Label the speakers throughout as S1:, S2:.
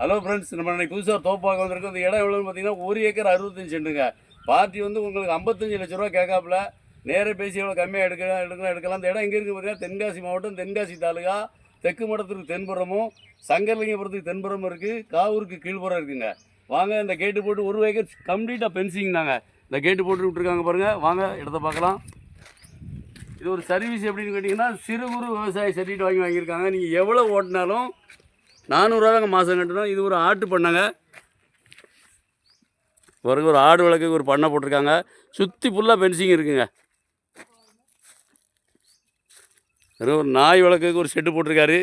S1: Hello friends நம்ம இன்னைக்கு புதுசாக தோப்பாக வந்திருக்கோம். இந்த இடம் எவ்வளோன்னு பார்த்தீங்கன்னா ஒரு ஏக்கர் அறுபத்தஞ்சு சென்ட்டுங்க பார்ட்டி வந்து உங்களுக்கு ஐம்பத்தஞ்சு லட்ச ரூபா கேட்காப்புல. நேராக பேசி எவ்வளோ கம்மியாக எடுக்கலாம் எடுக்கலாம் எடுக்கலாம். அந்த இடம் எங்கே இருக்குது பார்த்தீங்கன்னா தென்காசி மாவட்டம் தென்காசி தாலுகா. தெற்கு மடத்துக்கு தென்புறமும் சங்கரலிங்கபுரத்துக்கு தென்புறமும் இருக்குது காவூருக்கு கீழ்புறம் இருக்குங்க. வாங்க இந்த கேட்டு போட்டு ஒரு ஏக்கர் கம்ப்ளீட்டாக பென்சிங் தாங்க. இந்த கேட்டு போட்டு விட்ருக்காங்க பாருங்கள் வாங்க இடத்த பார்க்கலாம். இது ஒரு சர்வீஸ் எப்படின்னு கேட்டிங்கன்னா சிறு குறு விவசாய சர்டிஃபிகேட் வாங்கி வாங்கியிருக்காங்க. நீங்கள் எவ்வளோ ஓட்டினாலும் நானூறுரூவா தாங்க மாதம் கட்டணும். இது ஒரு ஆட்டு பண்ணாங்க. பிறகு ஒரு ஆடு விளக்கு ஒரு பண்ணை போட்டிருக்காங்க. சுற்றி ஃபுல்லாக பென்சிங் இருக்குங்க. வெறும் ஒரு நாய் விளக்குக்கு ஒரு செட்டு போட்டிருக்காரு.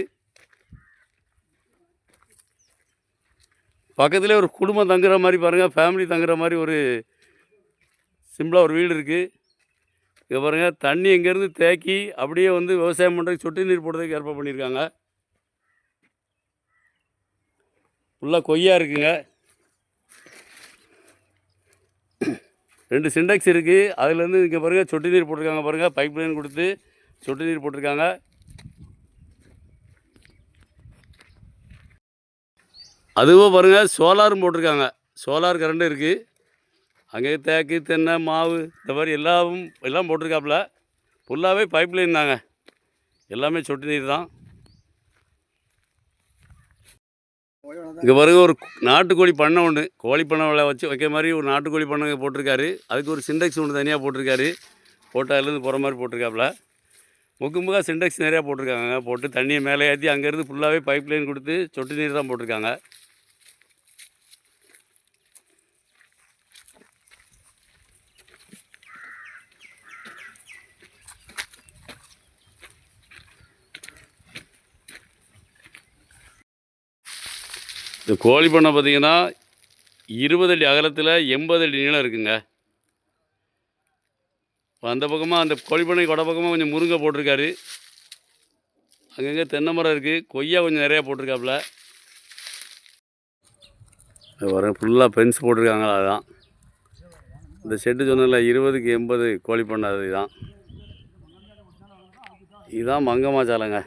S1: பக்கத்துலேயே ஒரு குடும்பம் தங்குற மாதிரி பாருங்கள் ஃபேமிலி தங்குற மாதிரி ஒரு சிம்பிளாக ஒரு வீடு இருக்குது இங்கே பாருங்கள் தண்ணி இங்கேருந்து தேக்கி அப்படியே வந்து விவசாயம் பண்ணுறதுக்கு சொட்டு நீர் போடுறதுக்கு ஏற்பாடு பண்ணியிருக்காங்க. ஃபுல்லாக கொய்யா இருக்குங்க. ரெண்டு சிண்டெக்ஸ் இருக்குது அதுலேருந்து இங்கே பாருங்கள் சொட்டு நீர் போட்டிருக்காங்க பாருங்கள் பைப் லைன் கொடுத்து சொட்டு நீர் போட்டிருக்காங்க. அதுவும் பாருங்கள் சோலாரும் போட்டிருக்காங்க. சோலார் கரண்ட் இருக்குது அங்கே தேக்கு தென்னை மாவு இந்த மாதிரி எல்லாவும் எல்லாம் போட்டிருக்காப்புல. ஃபுல்லாகவே பைப் லைன் தாங்க. எல்லாமே சொட்டு நீர் தான். இங்கே பாருங்க ஒரு நாட்டுக்கோழி பண்ணை ஒன்று கோழி பண்ணை வச்சு வைக்கிற மாதிரி ஒரு நாட்டுக்கோழி பண்ணை போட்டிருக்காரு. அதுக்கு ஒரு சிண்டெக்ஸ் ஒன்று தனியாக போட்டிருக்காரு. போட்டு அதுலேருந்து போகிற மாதிரி போட்டிருக்காப்புல. முக்கு முக்கா சிண்டெக்ஸ் நிறையா போட்டிருக்காங்க. போட்டு தண்ணியை மேலே ஏற்றி அங்கேருந்து ஃபுல்லாகவே பைப் லைன் கொடுத்து சொட்டு நீர் தான் போட்டிருக்காங்க. இந்த கோழி பண்ணை பார்த்தீங்கன்னா இருபது அடி அகலத்தில் எண்பது அடி நீளம் இருக்குங்க. இப்போ அந்த பக்கமாக அந்த கோழி பண்ணை கொடை பக்கமாக கொஞ்சம் முருங்கை போட்டிருக்காரு. அங்கங்கே தென்னை மரம் இருக்குது கொய்யா கொஞ்சம் நிறையா போட்டிருக்காப்புல. வர ஃபுல்லாக பென்ஸ் போட்டிருக்காங்களா அதுதான் இந்த ஷெட்டு சொன்னல இருபதுக்கு எண்பது கோழி பண்ணை அதுதான் இதுதான் மங்கம்மா சாலைங்க